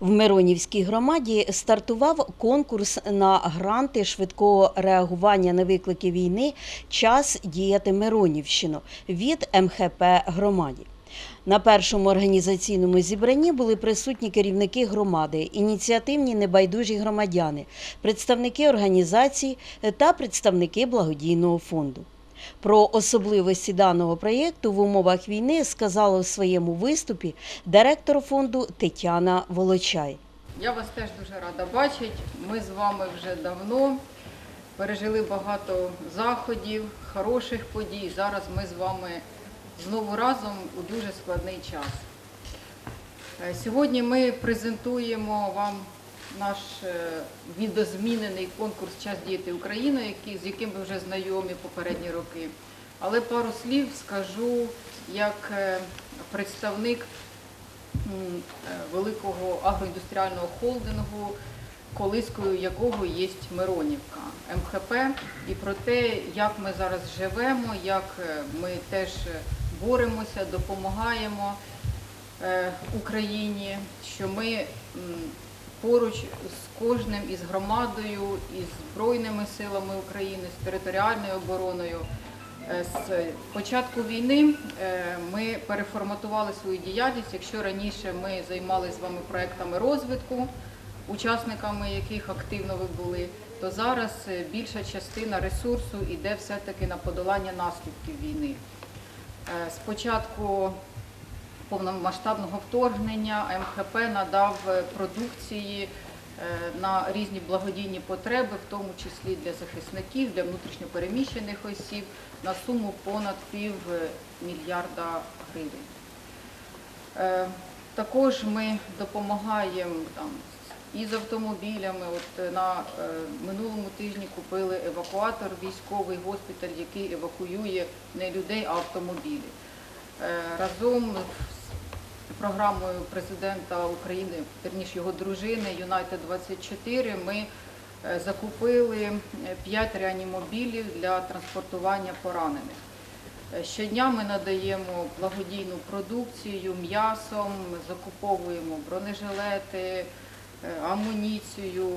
В Миронівській громаді стартував конкурс на гранти швидкого реагування на виклики війни Час діяти Миронівщину від МХП громаді. На першому організаційному зібранні були присутні керівники громади, ініціативні небайдужі громадяни, представники організацій та представники благодійного фонду. Про особливості даного проєкту в умовах війни сказала у своєму виступі директор фонду Тетяна Волочай. Я вас теж дуже рада бачити. Ми з вами вже давно пережили багато заходів, хороших подій. Зараз ми з вами знову разом у дуже складний час. Е, Сьогодні ми презентуємо вам наш е, відозмінений конкурс Час діяти Україна, який, з яким ви вже знайомі попередні роки. Але пару слів скажу як е, представник е, великого агроіндустріального холдингу, колискою якого є Миронівка, МХП, і про те, як ми зараз живемо, як ми теж боремося, допомагаємо Україні, що ми поруч з кожним із громадою, із Збройними силами України, з територіальною обороною. Е, З початку війни е, ми переформатували свою діяльність. Якщо раніше ми займалися з вами проектами розвитку, учасниками яких активно ви були, то зараз е, більша частина ресурсу йде все-таки на подолання наслідків війни. Спочатку повномасштабного вторгнення МХП надав е, продукції е, на різні благодійні потреби, в тому числі для захисників, для внутрішньопереміщених осіб, на суму понад пів е, мільярда гривень. Також ми допомагаємо там і автомобілями. От на минулому тижні купили евакуатор, військовий госпіталь, який евакуює не людей, а автомобілі. Разом програмою президента України, верніше його дружини Юнайтед 24 ми е, закупили 5 реанімобілів для транспортування поранених. Е, Щодня ми надаємо благодійну продукцію, м'ясом, закуповуємо бронежилети, е, амуніцію.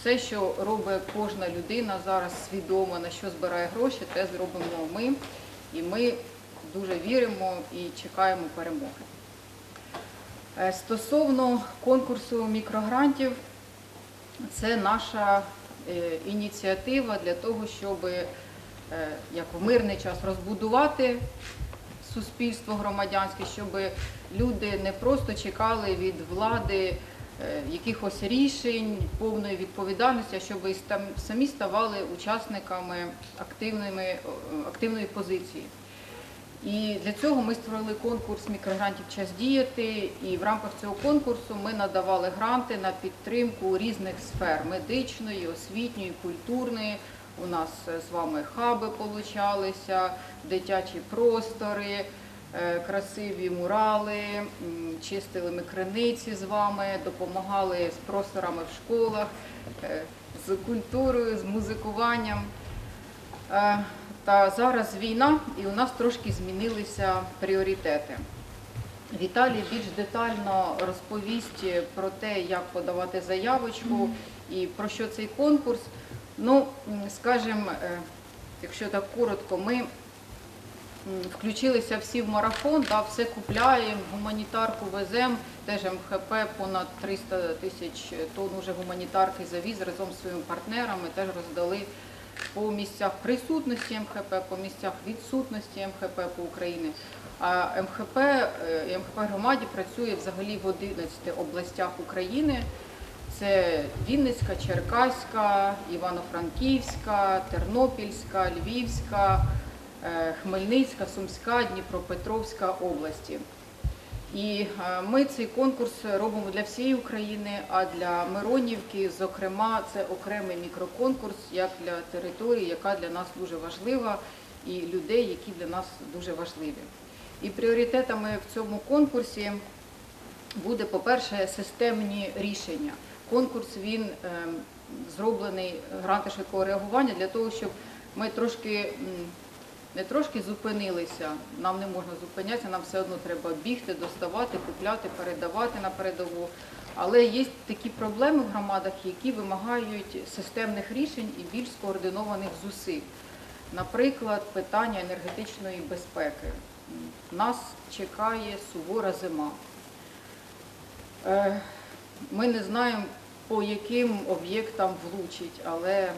Все, що робить кожна людина зараз свідомо, на що збирає гроші, те зробимо ми. І ми дуже віримо і чекаємо перемоги. Е, Стосовно конкурсу мікрогрантів, це наша е, ініціатива для того, щоб е, як в мирний час розбудувати суспільство громадянське, щоб люди не просто чекали від влади якихось рішень, повної відповідальності, а щоб самі ставали учасниками активної позиції. І для цього ми створили конкурс мікрогрантів Час діяти. І в рамках цього конкурсу ми надавали гранти на підтримку різних сфер медичної, освітньої, культурної. У нас е, з вами хаби получалися, дитячі простори, е, красиві мурали, чистили ми криниці з вами, допомагали з просторами в школах, е, з культурою, з музикуванням. Та зараз війна, і у нас трошки змінилися пріоритети. Віталій більш детально розповість про те, як подавати заявочку і про що цей конкурс. Ну, скажімо, е, якщо так коротко, ми включилися всі в марафон, да, все купляємо, гуманітарку веземо, теж МХП понад 300 тисяч тонн уже гуманітарки завіз разом з своїми партнерами, теж роздали по місцях присутності МХП, по місцях відсутності МХП по Україні. А МХП е, МХП громаді працює взагалі в 11 областях України. Це Вінницька, Черкаська, Івано-Франківська, Тернопільська, Львівська, е, Хмельницька, Сумська, Дніпропетровська області. І е, ми цей конкурс робимо для всієї України, а для Миронівки, зокрема, це окремий мікроконкурс, як для території, яка для нас дуже важлива, і людей, які для нас дуже важливі. І пріоритетами в цьому конкурсі буде, по-перше, системні рішення. Конкурс він ем, зроблений гранти швидкого реагування для того, щоб ми трошки не трошки зупинилися. Нам не можна зупинятися, нам все одно треба бігти, доставати, купляти, передавати на передову. Але є такі проблеми в громадах, які вимагають системних рішень і більш скоординованих зусиль. Наприклад, питання енергетичної безпеки. Нас чекає сувора зима. Е, Ми не знаємо, по яким об'єктам влучить, але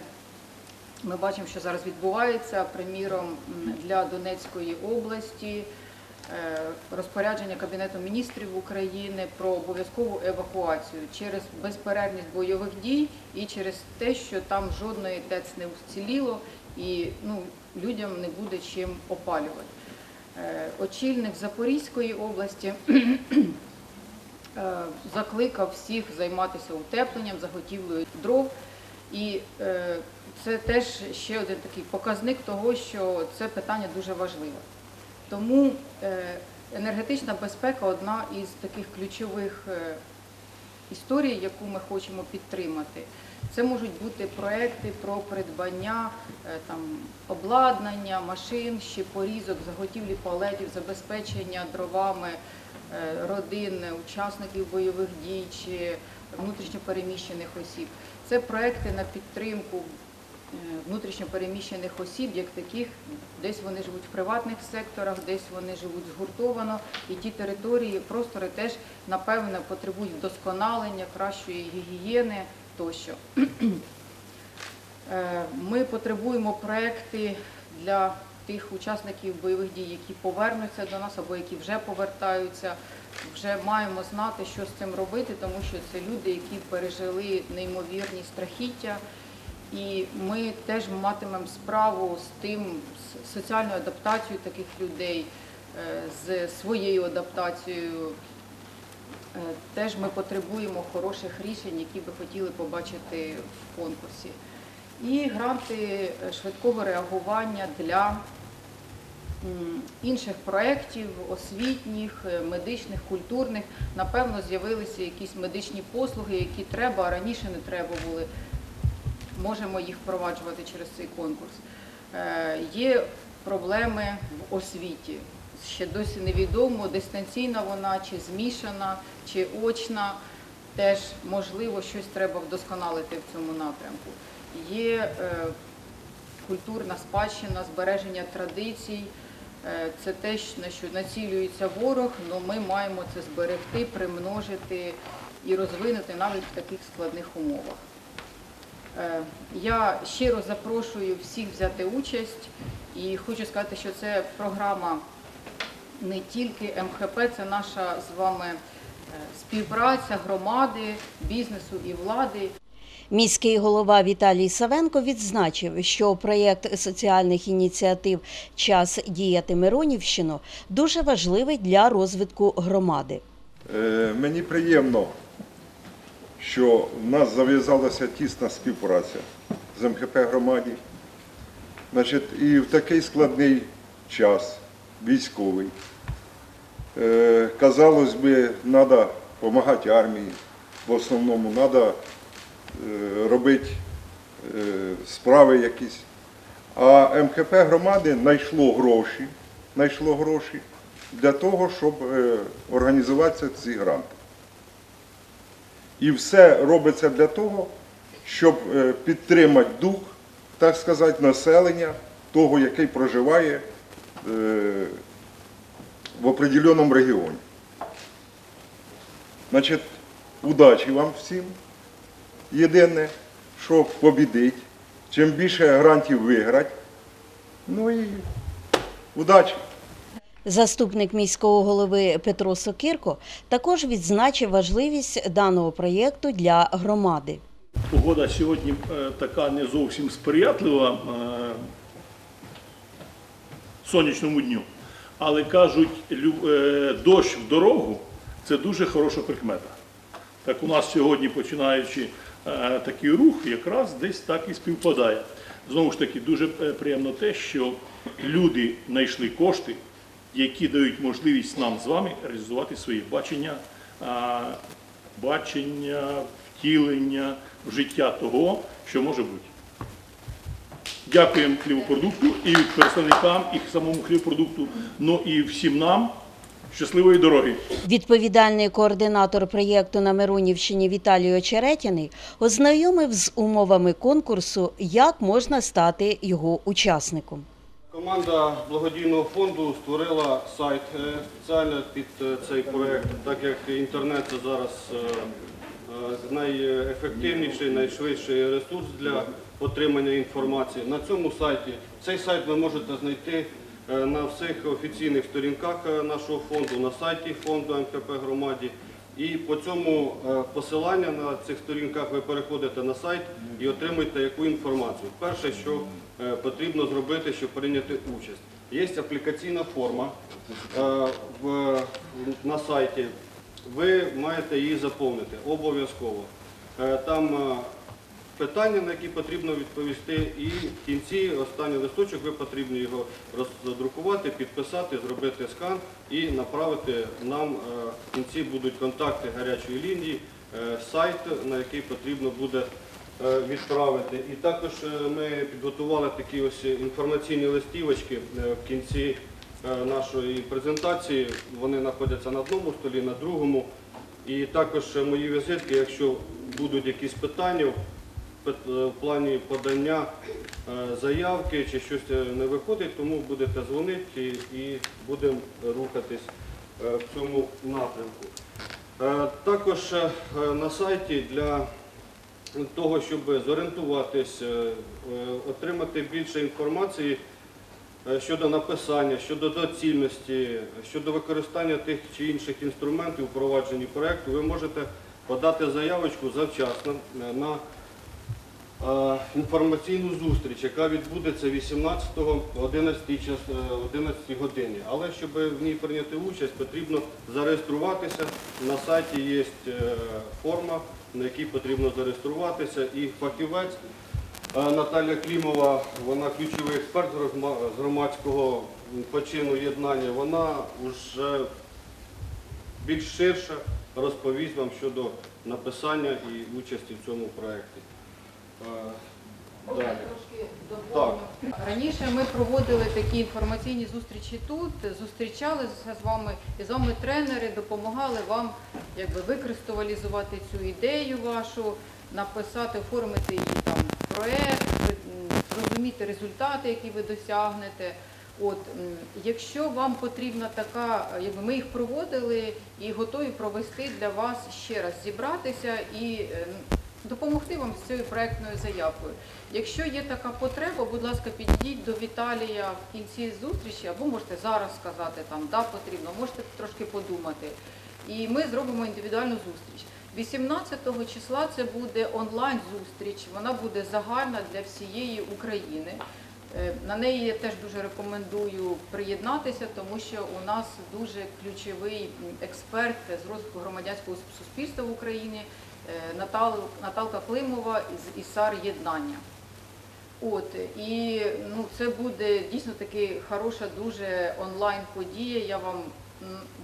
ми бачимо, що зараз відбувається. Приміром, для Донецької області е, розпорядження Кабінету міністрів України про обов'язкову евакуацію через безперервність бойових дій і через те, що там жодної ТЕЦ не вціліло і ну, людям не буде чим опалювати. Е, Очільник Запорізької області е, закликав всіх займатися утепленням, заготівлею дров. І е, це теж ще один такий показник того, що це питання дуже важливе. Тому е, енергетична безпека одна із таких ключових е, історій, яку ми хочемо підтримати. Це можуть бути проекти про придбання там, обладнання, машин, ще порізок, заготівлі палетів, забезпечення дровами родин учасників бойових дій чи внутрішньопереміщених осіб. Це проекти на підтримку е, внутрішньопереміщених осіб, як таких, десь вони живуть в приватних секторах, десь вони живуть згуртовано, і ті території, простори теж, напевно, потребують вдосконалення, кращої гігієни тощо. Е, Ми потребуємо проекти для тих учасників бойових дій, які повернуться до нас або які вже повертаються. Вже маємо знати, що з цим робити, тому що це люди, які пережили неймовірні страхіття. І ми теж матимемо справу з тим, з соціальною адаптацією таких людей, е, з своєю адаптацією. Е, Теж ми потребуємо хороших рішень, які би хотіли побачити в конкурсі. І гранти е, швидкого реагування для інших проєктів, освітніх, е, медичних, культурних. Напевно, з'явилися якісь медичні послуги, які треба, а раніше не треба були. Можемо їх впроваджувати через цей конкурс. Е, Є проблеми в освіті. Ще досі невідомо, дистанційна вона, чи змішана, чи очна. Теж можливо щось треба вдосконалити в цьому напрямку. Є е, культурна спадщина, збереження традицій. Е, Це те, на що націлюється ворог, але ми маємо це зберегти, примножити і розвинути навіть в таких складних умовах. Е, Я щиро запрошую всіх взяти участь і хочу сказати, що це програма не тільки МХП, це наша з вами е, співпраця громади, бізнесу і влади. Міський голова Віталій Савенко відзначив, що проєкт соціальних ініціатив Час діяти Миронівщину дуже важливий для розвитку громади. Е, Мені приємно, що в нас зав'язалася тісна співпраця з МХП громаді. Значить, і в такий складний час, військовий, е, казалось би, треба допомагати армії, в основному треба робити е, справи якісь. А МХП громади знайшло гроші, знайшло гроші для того, щоб е, організувати ці гранти. І все робиться для того, щоб е, підтримати дух, так сказати, населення, того, який проживає е, в определеному регіоні. Значить, удачі вам всім. Єдине, що побідить, чим більше грантів виграти. Ну і удачі! Заступник міського голови Петро Сокирко також відзначив важливість даного проєкту для громади. Погода сьогодні е, така не зовсім сприятлива е, сонячному дню. Але кажуть, е, дощ в дорогу це дуже хороша прикмета. Так у нас сьогодні, починаючи такий рух, якраз десь так і співпадає. Знову ж таки, дуже е, приємно те, що люди знайшли кошти, які дають можливість нам з вами реалізувати свої бачення, бачення, втілення життя того, що може бути. Дякуємо хлібопродукту і представникам, і самому хлібопродукту, ну і всім нам. Щасливої дороги! Відповідальний координатор проєкту на Миронівщині Віталій Очеретяний ознайомив з умовами конкурсу, як можна стати його учасником. Команда благодійного фонду створила сайт е, спеціально під е, цей проект, так як інтернет це зараз е, найефективніший, найшвидший ресурс для отримання інформації. На цьому сайті цей сайт ви можете знайти на всіх офіційних сторінках е, нашого фонду, на сайті фонду МКП громаді. І по цьому е, посилання на цих сторінках ви переходите на сайт і отримуєте яку інформацію. Перше, що е, потрібно зробити, щоб прийняти участь. Є аплікаційна форма е, на сайті. Ви маєте її заповнити обов'язково. Е, Там е, питання, на які потрібно відповісти, і в кінці останній листочок ви потрібно його роздрукувати, підписати, зробити скан і направити нам. е, В кінці будуть контакти гарячої лінії, е, сайт, на який потрібно буде е, відправити. І також ми підготували такі ось інформаційні листівочки в кінці нашої презентації. Вони знаходяться на одному столі, на другому. І також мої візитки, якщо будуть якісь питання е, в плані подання е, заявки чи щось е, не виходить, тому будете дзвонити і- будемо рухатись в цьому напрямку. Також на сайті для того, щоб зорієнтуватись, отримати більше інформації щодо написання, щодо доцільності, щодо використання тих чи інших інструментів у провадженні проєкту, ви можете подати заявочку завчасно на інформаційну зустріч, яка відбудеться 18-го 11 час- е, 11 годині. Але щоб в ній прийняти участь, потрібно зареєструватися. На сайті є е, форма, на якій потрібно зареєструватися, і фахівець е, Наталя Клімова, вона ключовий експерт з громадського почину єднання. Вона вже більш ширше розповість вам щодо написання і участі в цьому проєкті. Е, Можна трошки доповню? Раніше ми проводили такі інформаційні зустрічі тут, зустрічалися з вами, і з вами тренери допомагали вам якби, викристалізувати цю ідею вашу, написати, оформити її там в проект, зрозуміти результати, які ви досягнете. От, якщо вам потрібна така, якби ми їх проводили і готові провести для вас ще раз зібратися і е, допомогти вам з цією проектною заявкою. Якщо є така потреба, будь ласка, підійдіть до Віталія в кінці зустрічі, або можете зараз сказати там да потрібно, можете трошки подумати. І ми зробимо індивідуальну зустріч. 18 числа це буде онлайн зустріч. Вона буде загальна для всієї України. Е, На неї я теж дуже рекомендую приєднатися, тому що у нас дуже ключовий експерт з розвитку громадянського суспільства в Україні Наталка Климова із ІСАР Єднання. От і ну це буде дійсно таки хороша, дуже онлайн подія. Я вам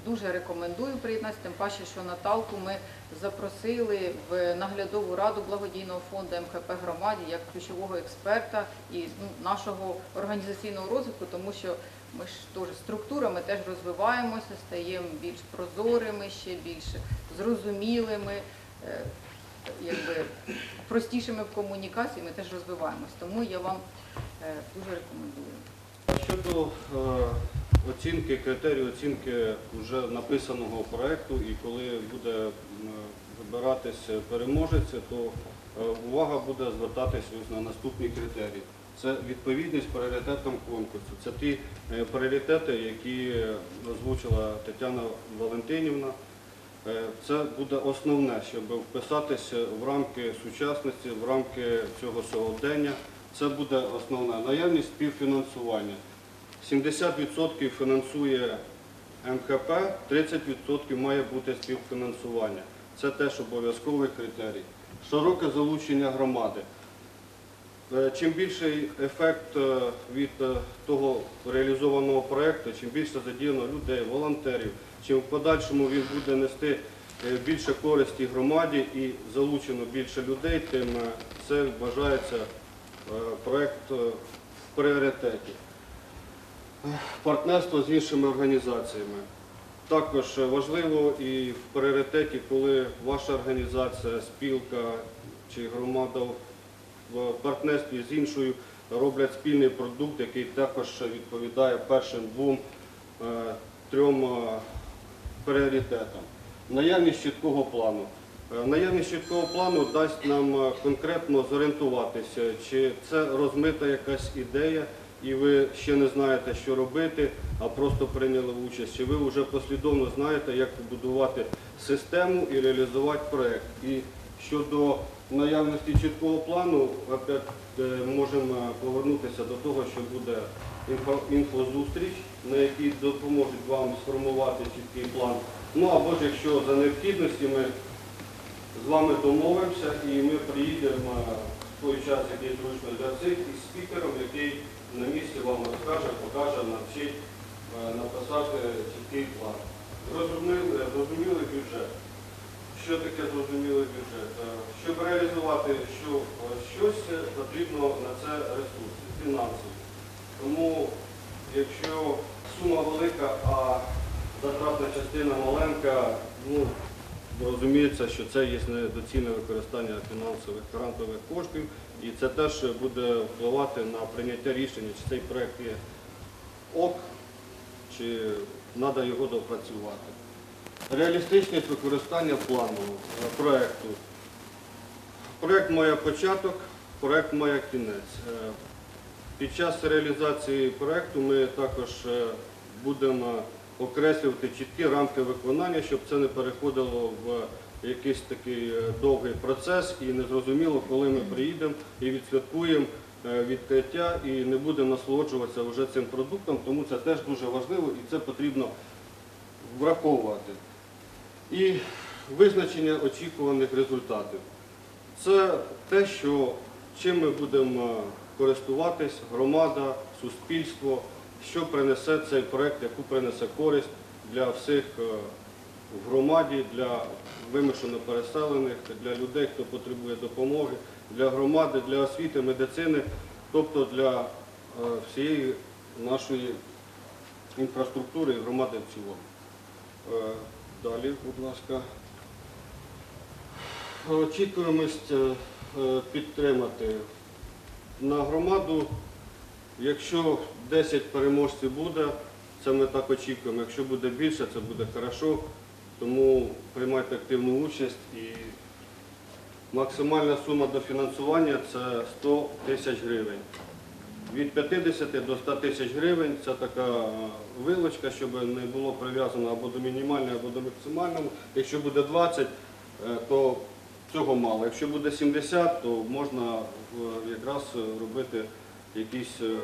дуже рекомендую приєднатися, тим паче, що Наталку ми запросили в наглядову раду благодійного фонду МХП громаді як ключового експерта і ну, нашого організаційного розвитку, тому що ми ж теж структурами теж розвиваємося, стаємо більш прозорими, ще більш зрозумілими. Е, Якби простішими в комунікації ми теж розвиваємось. Тому я вам е, дуже рекомендую. Щодо е, оцінки, критерію оцінки вже написаного проєкту, і коли буде м, вибиратись переможець, то увага буде звертатись на наступні критерії. Це відповідність пріоритетам конкурсу. Це ті пріоритети, які озвучила Тетяна Валентинівна. Е, Це буде основне, щоб вписатися в рамки сучасності, в рамки цього сьогодення. Це буде основне. Наявність співфінансування. 70% фінансує МХП, 30% має бути співфінансування. Це теж обов'язковий критерій. Широке залучення громади. Е, Чим більший ефект е, від того реалізованого проєкту, чим більше задіяно людей, волонтерів, чим в подальшому він буде нести е, більше користі громаді і залучено більше людей, тим е, це вважається е, проект е, в пріоритеті. Партнерство з іншими організаціями. Також важливо і в пріоритеті, коли ваша організація, спілка чи громада в партнерстві з іншою роблять спільний продукт, який також відповідає першим двом трьом пріоритетам. Наявність чіткого плану. Е, Наявність чіткого плану дасть нам е, конкретно зорієнтуватися, чи це розмита якась ідея, і ви ще не знаєте, що робити, а просто прийняли участь, чи ви вже послідовно знаєте, як побудувати систему і реалізувати проєкт. І щодо наявності чіткого плану, опять е, можемо повернутися до того, що буде інфозустріч, на якій допоможуть вам сформувати чіткий план. Ну або ж якщо за необхідності ми з вами домовимося і ми приїдемо в той час, який зручно для цих, із спікером, який на місці вам розкаже, покаже, навчить е, написати чіткий план. Зрозумілий, зрозумілий бюджет. Що таке зрозумілий бюджет? Е, Щоб реалізувати що, е, щось, потрібно на це ресурси, фінансові. Тому якщо сума велика, а затратна частина маленька, ну, розуміється, що це є недоцільне використання фінансових грантових коштів, і це теж буде впливати на прийняття рішення, чи цей проект є ок, чи треба його допрацювати. Реалістичність використання плану е, проекту. Проект має початок, проект має кінець. Під час реалізації проекту ми також е, будемо окреслювати чіткі рамки виконання, щоб це не переходило в якийсь такий е, довгий процес і незрозуміло, коли ми приїдемо і відсвяткуємо е, відкриття і не будемо насолоджуватися вже цим продуктом, тому це теж дуже важливо і це потрібно враховувати. І визначення очікуваних результатів. Це те, що чим ми будемо користуватись, громада, суспільство, що принесе цей проект, яку принесе користь для всіх е, в громаді, для вимушено переселених, для людей, хто потребує допомоги, для громади, для освіти, медицини, тобто для е, всієї нашої інфраструктури і громади в цілому. Е, Далі, будь ласка. Очікуємость е, е, підтримати на громаду. Якщо 10 переможців буде, це ми так очікуємо. Якщо буде більше, це буде хорошо. Тому приймайте активну участь і максимальна сума дофінансування це 100 тисяч гривень. Від 50 до 100 тисяч гривень це така вилочка, щоб не було прив'язано або до мінімального, або до максимального. Якщо буде 20, е, то цього мало. Якщо буде 70, то можна е, якраз е, робити якісь е,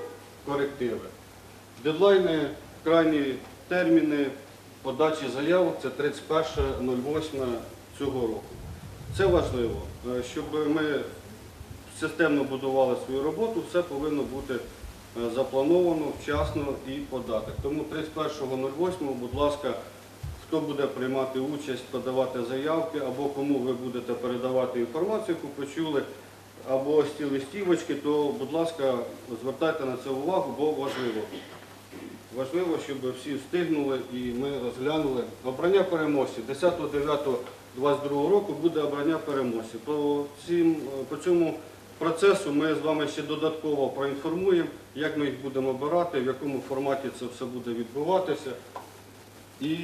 корективи. Дедлайни, крайні терміни подачі заяв це 31.08 цього року. Це важливо, щоб ми системно будували свою роботу, все повинно бути заплановано вчасно і податок. Тому 31.08, будь ласка, хто буде приймати участь, подавати заявки, або кому ви будете передавати інформацію, яку почули, або ці листівочки, то, будь ласка, звертайте на це увагу, бо важливо. Важливо, щоб всі встигнули і ми розглянули. Обрання переможців 10.09.22 року буде обрання переможців. По, цим, по цьому процесу ми з вами ще додатково проінформуємо, як ми їх будемо обирати, в якому форматі це все буде відбуватися. І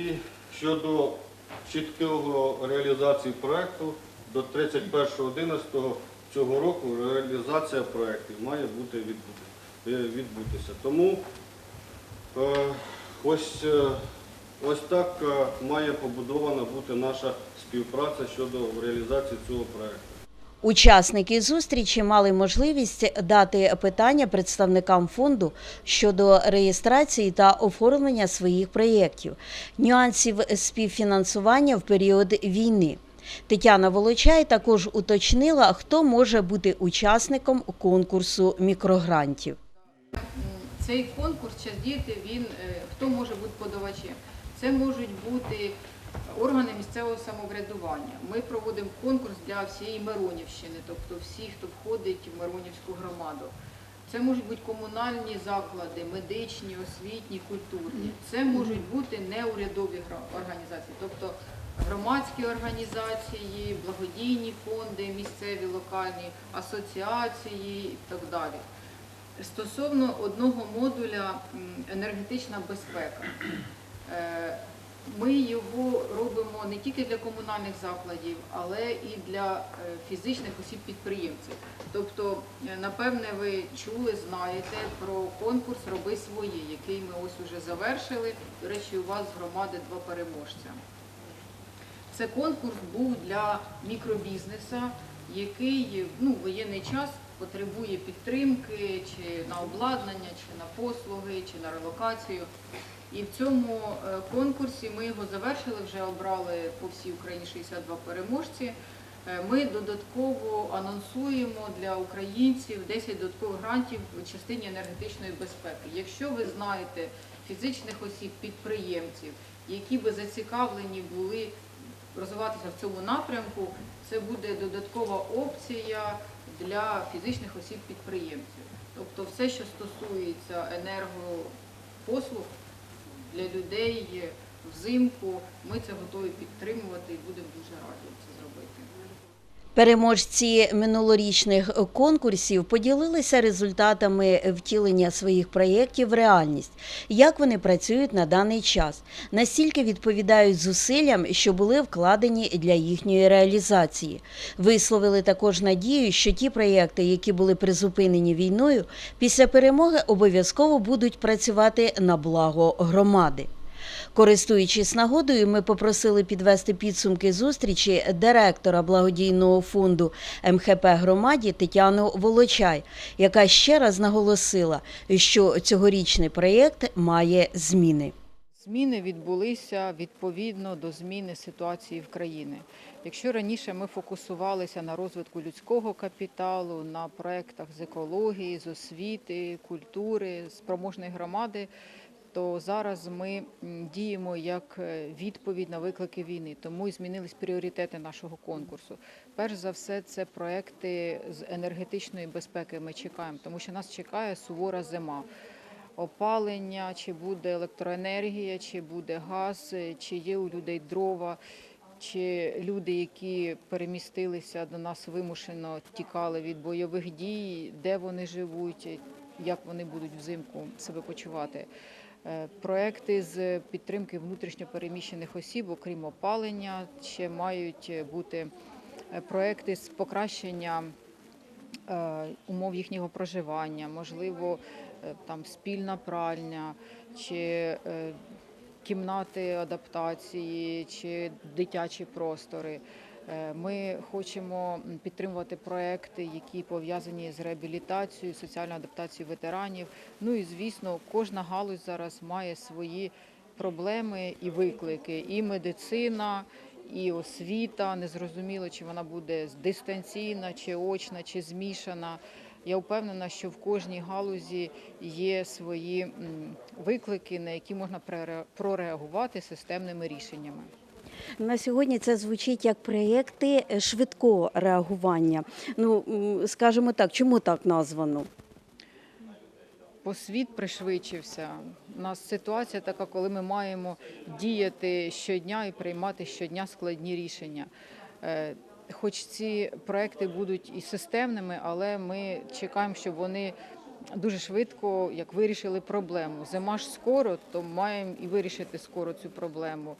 щодо чіткого реалізації проєкту до 31.11 цього року реалізація проєктів має бути е, відбутися. Тому Е, Ось, е, ось так має побудована бути наша співпраця щодо реалізації цього проєкту. Учасники зустрічі мали можливість дати питання представникам фонду щодо реєстрації та оформлення своїх проєктів, нюансів співфінансування в період війни. Тетяна Волочай також уточнила, хто може бути учасником конкурсу мікрогрантів. Цей конкурс час діяти, він е, хто може бути подавачем? Це можуть бути Органи місцевого самоврядування. Ми проводимо конкурс для всієї Миронівщини, тобто всі, хто входить в Миронівську громаду. Це можуть бути комунальні заклади, медичні, освітні, культурні. Це можуть бути неурядові організації, тобто громадські організації, благодійні фонди, місцеві, локальні, асоціації і так далі. Стосовно одного модуля енергетична безпека. Ми його робимо не тільки для комунальних закладів, але і для е, фізичних осіб-підприємців. Тобто, е, напевне, ви чули, знаєте про конкурс Роби своє, який ми ось уже завершили. До речі, у вас з громади два переможця. Це конкурс був для мікробізнесу, який ну, в воєнний час потребує підтримки чи на обладнання, чи на послуги, чи на релокацію. І в цьому е, конкурсі ми його завершили, вже обрали по всій Україні 62 переможці. Е, Ми додатково анонсуємо для українців 10 додаткових грантів в частині енергетичної безпеки. Якщо ви знаєте фізичних осіб, підприємців, які би зацікавлені були розвиватися в цьому напрямку, це буде додаткова опція для фізичних осіб підприємців. Тобто все, що стосується енергопослуг для людей взимку, ми це готові підтримувати і будемо дуже раді це зробити. Переможці минулорічних конкурсів поділилися результатами втілення своїх проєктів в реальність, як вони працюють на даний час, настільки відповідають зусиллям, що були вкладені для їхньої реалізації. Висловили також надію, що ті проєкти, які були призупинені війною, після перемоги обов'язково будуть працювати на благо громади. Користуючись нагодою, ми попросили підвести підсумки зустрічі директора благодійного фонду МХП громаді Тетяну Волочай, яка ще раз наголосила, що цьогорічний проєкт має зміни. Зміни відбулися відповідно до зміни ситуації в країні. Якщо раніше ми фокусувалися на розвитку людського капіталу, на проєктах з екології, з освіти, культури, спроможної громади, то зараз ми діємо як е, відповідь на виклики війни. Тому і змінились пріоритети нашого конкурсу. Перш за все, це проекти з енергетичної безпеки. Ми чекаємо, тому що нас чекає сувора зима опалення, чи буде електроенергія, чи буде газ, е, чи є у людей дрова, чи люди, які перемістилися до нас вимушено, тікали від бойових дій, де вони живуть, е, як вони будуть взимку себе почувати. Е, Проекти з підтримки внутрішньо переміщених осіб, окрім опалення, ще мають бути е, проекти з покращення е, умов їхнього проживання, можливо, там спільна пральня, чи кімнати адаптації, чи дитячі простори. Е, Ми хочемо підтримувати проекти, які пов'язані з реабілітацією, соціальною адаптацією ветеранів. Ну і звісно, кожна галузь зараз має свої проблеми і виклики. І медицина, і освіта. Незрозуміло, чи вона буде дистанційна, чи очна, чи змішана. Я впевнена, що в кожній галузі є свої виклики, на які можна прореагувати системними рішеннями. На сьогодні це звучить як проєкти е, швидкого реагування. Ну, скажімо так, чому так названо? Бо світ пришвидшився. У нас ситуація така, коли ми маємо діяти щодня і приймати щодня складні рішення. Е, Хоч ці проекти будуть і системними, але ми чекаємо, щоб вони дуже швидко як вирішили проблему. Зима ж скоро, то маємо і вирішити скоро цю проблему.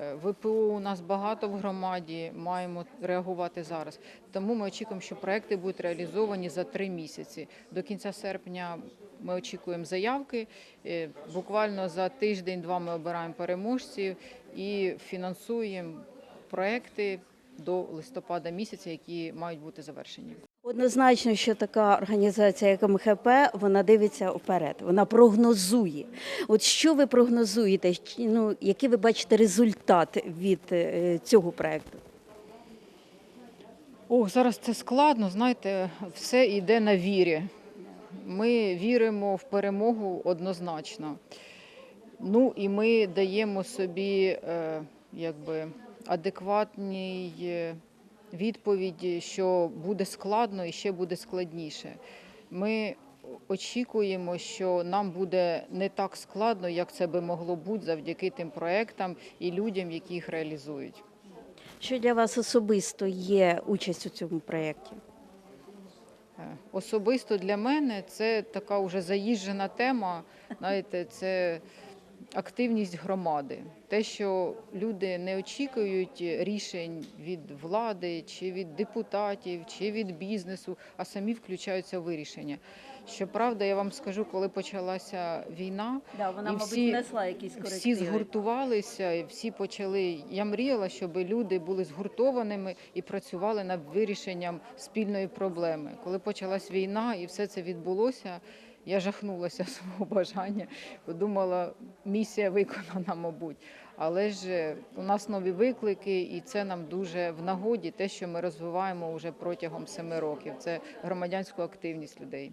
Е, ВПО у нас багато в громаді, маємо реагувати зараз. Тому ми очікуємо, що проекти будуть реалізовані за три місяці. До кінця серпня ми очікуємо заявки. Е, Буквально за тиждень-два ми обираємо переможців і фінансуємо проекти до листопада місяця, які мають бути завершені. Однозначно, що така організація, як МХП, вона дивиться вперед, вона прогнозує. От що ви прогнозуєте? Ну, який ви бачите результат від е, цього проекту? О, зараз це складно. Знаєте, все йде на вірі. Ми віримо в перемогу однозначно. Ну і ми даємо собі е, якби адекватній е, відповіді, що буде складно і ще буде складніше. Ми очікуємо, що нам буде не так складно, як це би могло бути завдяки тим проектам і людям, які їх реалізують. Що для вас особисто є участь у цьому проєкті? Е, Особисто для мене це така вже заїжджена тема. Знаєте, це активність громади. Те, що люди не очікують рішень від влади, чи від депутатів, чи від бізнесу, а самі включаються в вирішення. Щоправда, я вам скажу, коли почалася війна, Да, вона, І мабуть, всі- внесла якісь всі згуртувалися, і всі почали. Я мріяла, щоб люди були згуртованими і працювали над вирішенням спільної проблеми. Коли почалась війна і все це відбулося, я жахнулася свого бажання. Подумала, місія виконана, мабуть. Але ж е, у нас нові виклики, і це нам дуже в нагоді, те, що ми розвиваємо вже протягом семи років. Це громадянську активність людей.